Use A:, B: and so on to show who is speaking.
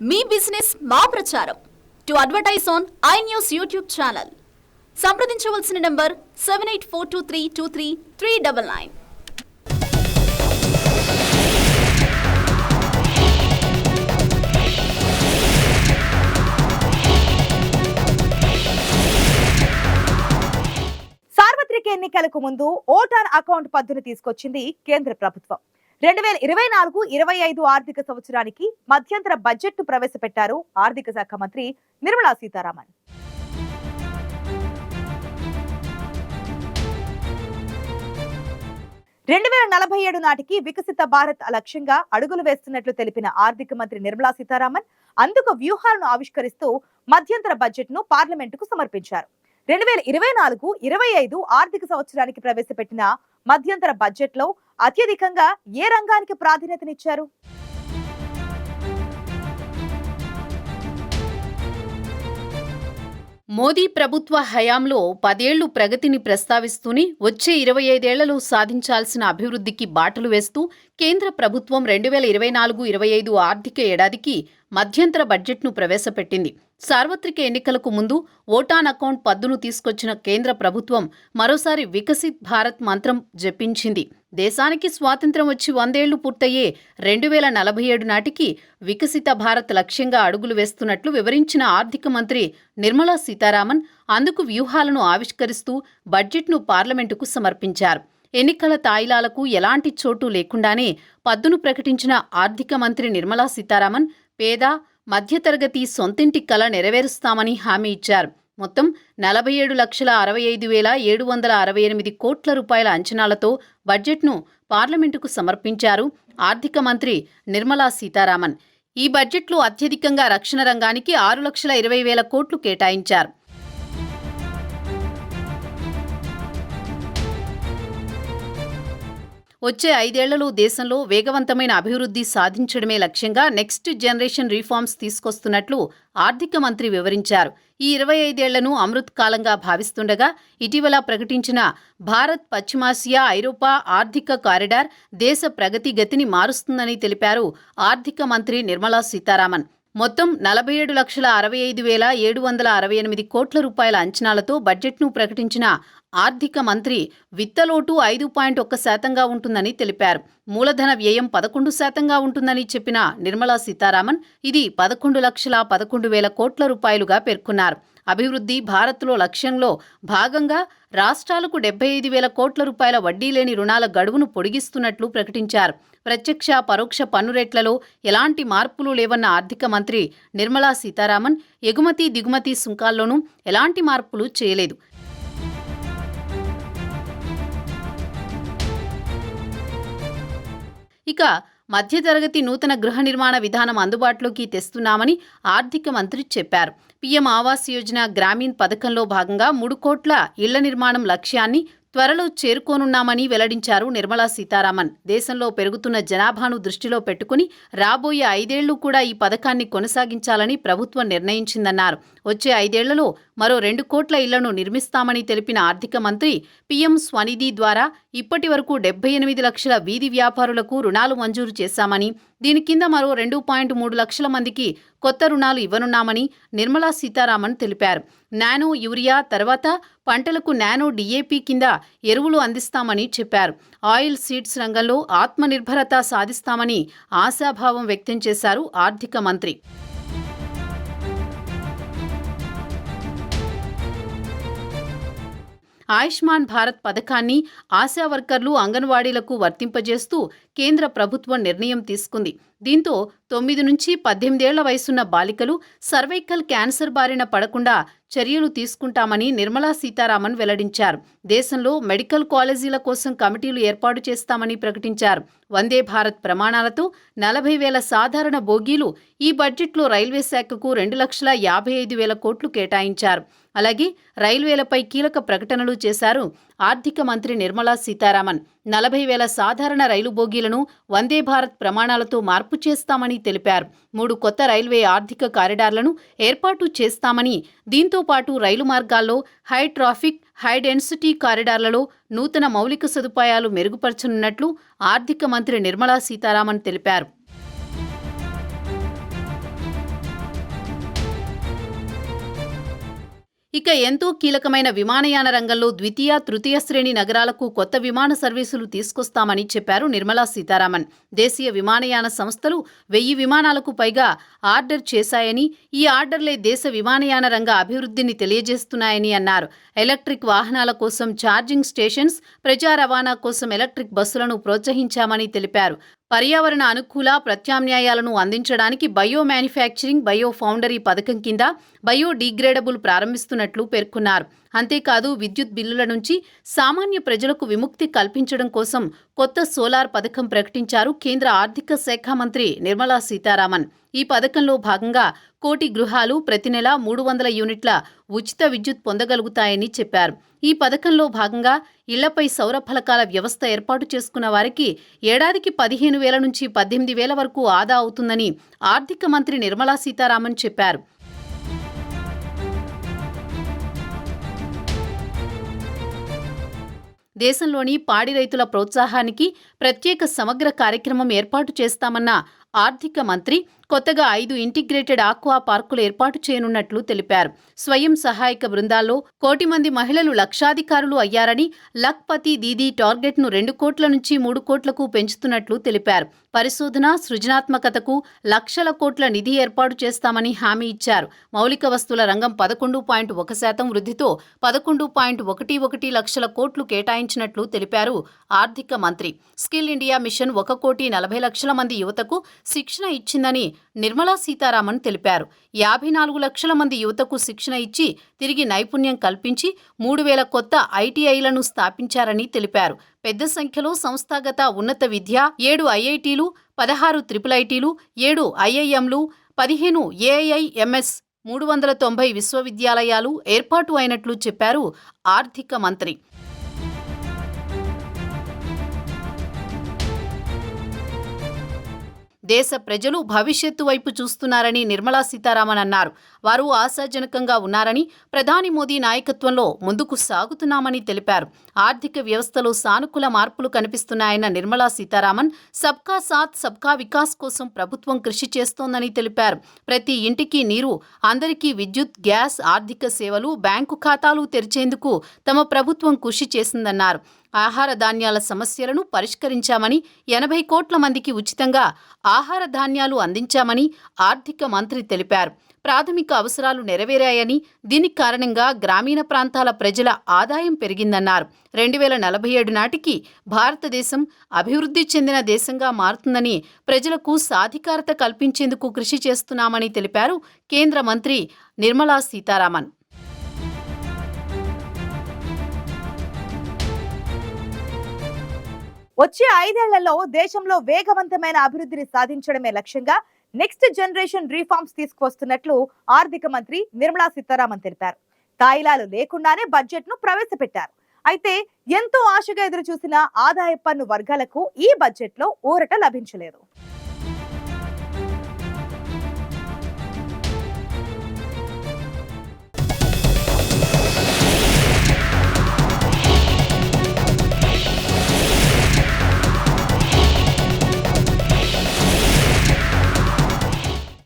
A: మీ business మా ప్రచారం. To advertise on I News YouTube channel. సంప్రదించవలసిన number seven eight four two three two three three double nine.
B: సార్వత్రిక ఎన్నికలకు ముందు vote on account పద్ధతిని తీసుకొచ్చింది కేంద్ర ప్రభుత్వం. రెండు వేల ఇరవై నాలుగు ఇరవై ఐదు ఆర్థిక సంవత్సరానికి మధ్యంతర బడ్జెట్ను ప్రవేశపెట్టారు ఆర్థిక శాఖ మంత్రి నిర్మలా సీతారామన్. రెండు వేల నలభై ఏడు నాటికి వికసిత భారత్ లక్ష్యంగా అడుగులు వేస్తున్నట్లు తెలిపిన ఆర్థిక మంత్రి నిర్మలా సీతారామన్ అందుకు వ్యూహాలను ఆవిష్కరిస్తూ మధ్యంతర బడ్జెట్ను పార్లమెంటుకు సమర్పించారు. రెండు వేల ఇరవై నాలుగు ఇరవై ఐదు ఆర్థిక సంవత్సరానికి ప్రవేశపెట్టిన మధ్యంతర బడ్జెట్లో అత్యధికంగా ఏ రంగానికి ప్రాధాన్యతనిచ్చారు?
C: మోదీ ప్రభుత్వ హయాంలో పదేళ్ళు ప్రగతిని ప్రస్తావిస్తూనే వచ్చే ఇరవై ఐదేళ్ళలో సాధించాల్సిన అభివృద్ధికి బాటలు వేస్తూ కేంద్ర ప్రభుత్వం రెండు వేల ఇరవై నాలుగు ఇరవై ఐదు ఆర్థిక ఏడాదికి మధ్యంతర బడ్జెట్ను ప్రవేశపెట్టింది. సార్వత్రిక ఎన్నికలకు ముందు ఓటాన్ అకౌంట్ పద్దును తీసుకొచ్చిన కేంద్ర ప్రభుత్వం మరోసారి వికసిత్ భారత్ మంత్రం జపించింది. దేశానికి స్వాతంత్ర్యం వచ్చి వందేళ్ళు పూర్తయ్యే రెండు వేల నలభై ఏడు నాటికి వికసిత భారత్ లక్ష్యంగా అడుగులు వేస్తున్నట్లు వివరించిన ఆర్థిక మంత్రి నిర్మలా సీతారామన్ అందుకు వ్యూహాలను ఆవిష్కరిస్తూ బడ్జెట్ను పార్లమెంటుకు సమర్పించారు. ఎన్నికల తాయిలాలకు ఎలాంటి చోటు లేకుండానే పద్దును ప్రకటించిన ఆర్థిక మంత్రి నిర్మలా సీతారామన్ పేద మధ్యతరగతి సొంతింటి కల నెరవేరుస్తామని హామీ ఇచ్చారు. మొత్తం నలభై ఏడు లక్షల అరవై ఐదు వేల ఏడు వందల అరవై ఎనిమిది కోట్ల రూపాయల అంచనాలతో బడ్జెట్ను పార్లమెంటుకు సమర్పించారు ఆర్థిక మంత్రి నిర్మలా సీతారామన్. ఈ బడ్జెట్లో అత్యధికంగా రక్షణ రంగానికి ఆరు లక్షల ఇరవై వేల కోట్లు కేటాయించారు. వచ్చే ఐదేళ్ళలో దేశంలో వేగవంతమైన అభివృద్ధి సాధించడమే లక్ష్యంగా నెక్స్ట్ జనరేషన్ రిఫార్మ్స్ తీసుకొస్తున్నట్లు ఆర్థిక మంత్రి వివరించారు. ఈ ఇరవై ఐదేళ్ళను అమృత్ కాలంగా భావిస్తుండగా ఇటీవల ప్రకటించిన భారత్ పశ్చిమాసియా ఐరోపా ఆర్థిక కారిడార్ దేశ ప్రగతి గతిని మారుస్తుందని తెలిపారు ఆర్థిక మంత్రి నిర్మలా సీతారామన్. మొత్తం నలభై ఏడు లక్షల అరవై ఐదు వేల ఏడు వందల అరవై ఎనిమిది కోట్ల రూపాయల అంచనాలతో బడ్జెట్ను ప్రకటించిన ఆర్థిక మంత్రి విత్తలోటు ఐదు పాయింట్ ఒక్క శాతంగా ఉంటుందని తెలిపారు. మూలధన వ్యయం పదకొండు శాతంగా ఉంటుందని చెప్పిన నిర్మలా సీతారామన్ ఇది పదకొండు లక్షల పదకొండు వేల కోట్ల రూపాయలుగా పేర్కొన్నారు. అభివృద్ధి భారత్లో లక్ష్యంలో భాగంగా రాష్ట్రాలకు డెబ్బై ఐదు వేల కోట్ల రూపాయల వడ్డీ లేని రుణాల గడువును పొడిగిస్తున్నట్లు ప్రకటించారు. ప్రత్యక్ష పరోక్ష పన్ను రేట్లలో ఎలాంటి మార్పులు లేవన్న ఆర్థిక మంత్రి నిర్మలా సీతారామన్ ఎగుమతి దిగుమతి సుంకాల్లోనూ ఎలాంటి మార్పులు చేయలేదు. ఇక మధ్యతరగతి నూతన గృహ నిర్మాణ విధానం అందుబాటులోకి తెస్తున్నామని ఆర్థిక మంత్రి చెప్పారు. పీఎం ఆవాస్ యోజన గ్రామీణ్ పథకంలో భాగంగా మూడు కోట్ల ఇళ్ళ నిర్మాణం లక్ష్యాన్ని త్వరలో చేరుకోనున్నామని వెల్లడించారు నిర్మలా సీతారామన్. దేశంలో పెరుగుతున్న జనాభాను దృష్టిలో పెట్టుకుని రాబోయే ఐదేళ్ళు కూడా ఈ పథకాన్ని కొనసాగించాలని ప్రభుత్వం నిర్ణయించిందన్నారు. వచ్చే ఐదేళ్ళలో మరో రెండు కోట్ల ఇళ్ళను నిర్మిస్తామని తెలిపిన ఆర్థిక మంత్రి పీఎం స్వనిధి ద్వారా ఇప్పటి వరకు డెబ్బై ఎనిమిది లక్షల వీధి వ్యాపారులకు రుణాలు మంజూరు చేశామని దీని కింద మరో రెండు పాయింట్ మూడు లక్షల మందికి కొత్త రుణాలు ఇవ్వనున్నామని నిర్మలా సీతారామన్ తెలిపారు. నానో యూరియా తర్వాత పంటలకు నానో డిఏపి కింద ఎరువులు అందిస్తామని చెప్పారు. ఆయిల్ సీడ్స్ రంగంలో ఆత్మనిర్భరత సాధిస్తామని ఆశాభావం వ్యక్తం చేశారు ఆర్థిక మంత్రి. ఆయుష్మాన్ భారత్ పథకాన్ని ఆశా వర్కర్లు అంగన్వాడీలకు వర్తింపజేస్తూ కేంద్ర ప్రభుత్వం నిర్ణయం తీసుకుంది. దీంతో తొమ్మిది నుంచి పద్దెనిమిదేళ్ళ వయసున్న బాలికలు సర్వైకల్ క్యాన్సర్ బారిన పడకుండా చర్యలు తీసుకుంటామని నిర్మలా సీతారామన్ వెల్లడించారు. దేశంలో మెడికల్ కాలేజీల కోసం కమిటీలు ఏర్పాటు చేస్తామని ప్రకటించారు. వందే భారత్ ప్రమాణాలతో నలభై వేల సాధారణ బోగీలు ఈ బడ్జెట్లో రైల్వే శాఖకు రెండు లక్షల యాభై ఐదు వేల కోట్లు కేటాయించారు. అలాగే రైల్వేలపై కీలక ప్రకటనలు చేశారు ఆర్థిక మంత్రి నిర్మలా సీతారామన్. నలభై వేల సాధారణ రైలు బోగీలను వందే భారత్ ప్రమాణాలతో మార్పు చేస్తామని తెలిపారు. మూడు కొత్త రైల్వే ఆర్థిక కారిడార్లను ఏర్పాటు చేస్తామని దీంతో పాటు రైలు మార్గాల్లో హై ట్రాఫిక్ హై డెన్సిటీ కారిడార్లలో నూతన మౌలిక సదుపాయాలు మెరుగుపరచనున్నట్లు ఆర్థిక మంత్రి నిర్మలా సీతారామన్ తెలిపారు. ఇక ఎంతో కీలకమైన విమానయాన రంగంలో ద్వితీయ తృతీయ శ్రేణి నగరాలకు కొత్త విమాన సర్వీసులు తీసుకొస్తామని చెప్పారు నిర్మలా సీతారామన్. దేశీయ విమానయాన సంస్థలు వెయ్యి విమానాలకు పైగా ఆర్డర్ చేశాయని ఈ ఆర్డర్లే దేశ విమానయాన రంగ అభివృద్ధిని తెలియజేస్తున్నాయని అన్నారు. ఎలక్ట్రిక్ వాహనాల కోసం ఛార్జింగ్ స్టేషన్స్ ప్రజా రవాణా కోసం ఎలక్ట్రిక్ బస్సులను ప్రోత్సహించామని తెలిపారు. పర్యావరణ అనుకూల ప్రత్యామ్నాయాలను అందించడానికి బయో మ్యానుఫ్యాక్చరింగ్ బయో ఫౌండరీ పథకం కింద బయో డిగ్రేడబుల్ ప్రారంభిస్తున్నట్లు పేర్కొన్నారు. అంతేకాదు విద్యుత్ బిల్లుల నుంచి సామాన్య ప్రజలకు విముక్తి కల్పించడం కోసం కొత్త సోలార్ పథకం ప్రకటించారు కేంద్ర ఆర్థిక శాఖ మంత్రి నిర్మలా సీతారామన్. ఈ పథకంలో భాగంగా కోటి గృహాలు ప్రతి నెల మూడు వందల యూనిట్ల ఉచిత విద్యుత్ పొందగలుగుతాయని చెప్పారు. ఈ పథకంలో భాగంగా ఇళ్ళపై సౌర ఫలకాల వ్యవస్థ ఏర్పాటు చేసుకున్న వారికి ఏడాదికి పదిహేను వేల నుంచి పద్దెనిమిది వేల వరకు ఆదా అవుతుందని ఆర్థిక మంత్రి నిర్మలా సీతారామన్ చెప్పారు. దేశంలోని పాడి రైతుల ప్రోత్సాహానికి ప్రత్యేక సమగ్ర కార్యక్రమం ఏర్పాటు చేస్తామన్న ఆర్థిక మంత్రి కొత్తగా ఐదు ఇంటిగ్రేటెడ్ ఆక్వా పార్కులు ఏర్పాటు చేయనున్నట్లు తెలిపారు. స్వయం సహాయక బృందాల్లో కోటి మంది మహిళలు లక్షాధికారులు అయ్యారని లక్పతి దీదీ టార్గెట్ను రెండు కోట్ల నుంచి మూడు కోట్లకు పెంచుతున్నట్లు తెలిపారు. పరిశోధన సృజనాత్మకతకు లక్షల కోట్ల నిధి ఏర్పాటు చేస్తామని హామీ ఇచ్చారు. మౌలిక వస్తువుల రంగం పదకొండు పాయింట్ ఒక శాతం వృద్ధితో పదకొండు పాయింట్ ఒకటి ఒకటి లక్షల కోట్లు కేటాయించినట్లు తెలిపారు ఆర్థిక మంత్రి. స్కిల్ ఇండియా మిషన్ ఒక కోటి నలభై లక్షల మంది యువతకు శిక్షణ ఇచ్చిందని నిర్మలా సీతారామన్ తెలిపారు. యాభై నాలుగు లక్షల మంది యువతకు శిక్షణ ఇచ్చి తిరిగి నైపుణ్యం కల్పించి మూడు వేల కొత్త ఐటీఐలను స్థాపించారని తెలిపారు. పెద్ద సంఖ్యలో సంస్థాగత ఉన్నత విద్య ఏడు ఐఐటీలు పదహారు త్రిపుల్ ఐటీలు ఏడు ఐఐఎంలు పదిహేను ఏఐఎంఎస్ మూడు వందల తొంభై విశ్వవిద్యాలయాలు ఏర్పాటు అయినట్లు చెప్పారు ఆర్థిక మంత్రి. దేశ ప్రజలు భవిష్యత్తు వైపు చూస్తున్నారని నిర్మలా సీతారామన్ అన్నారు. వారు ఆశాజనకంగా ఉన్నారని ప్రధాని మోదీ నాయకత్వంలో ముందుకు సాగుతున్నామని తెలిపారు. ఆర్థిక వ్యవస్థలో సానుకూల మార్పులు కనిపిస్తున్నాయన్న నిర్మలా సీతారామన్ సబ్కా సాత్ సబ్కా వికాస్ కోసం ప్రభుత్వం కృషి చేస్తోందని తెలిపారు. ప్రతి ఇంటికి నీరు అందరికీ విద్యుత్ గ్యాస్ ఆర్థిక సేవలు బ్యాంకు ఖాతాలు తెరిచేందుకు తమ ప్రభుత్వం కృషి చేసిందన్నారు. ఆహార ధాన్యాల సమస్యలను పరిష్కరించామని ఎనభై కోట్ల మందికి ఉచితంగా ఆహార ధాన్యాలు అందించామని ఆర్థిక మంత్రి తెలిపారు. ప్రాథమిక అవసరాలు నెరవేరాయని దీనికి కారణంగా గ్రామీణ ప్రాంతాల ప్రజల ఆదాయం పెరిగిందన్నారు. రెండు వేల నలభై ఏడు నాటికి భారతదేశం అభివృద్ధి చెందిన దేశంగా మారుతుందని ప్రజలకు సాధికారత కల్పించేందుకు కృషి చేస్తున్నామని తెలిపారు కేంద్ర మంత్రి నిర్మలా సీతారామన్.
B: వచ్చే ఐదేళ్ళలో దేశంలో వేగవంతమైన అభివృద్ధిని సాధించడమే లక్ష్యంగా నెక్స్ట్ జనరేషన్ రీఫార్మ్స్ తీసుకువస్తున్నట్లు ఆర్థిక మంత్రి నిర్మలా సీతారామన్ తెలిపారు. తాయిలాలు లేకుండానే బడ్జెట్ను ప్రవేశపెట్టారు. అయితే ఎంతో ఆశగా ఎదురు చూసిన ఆదాయ పన్ను వర్గాలకు ఈ బడ్జెట్లో ఊరట లభించలేదు.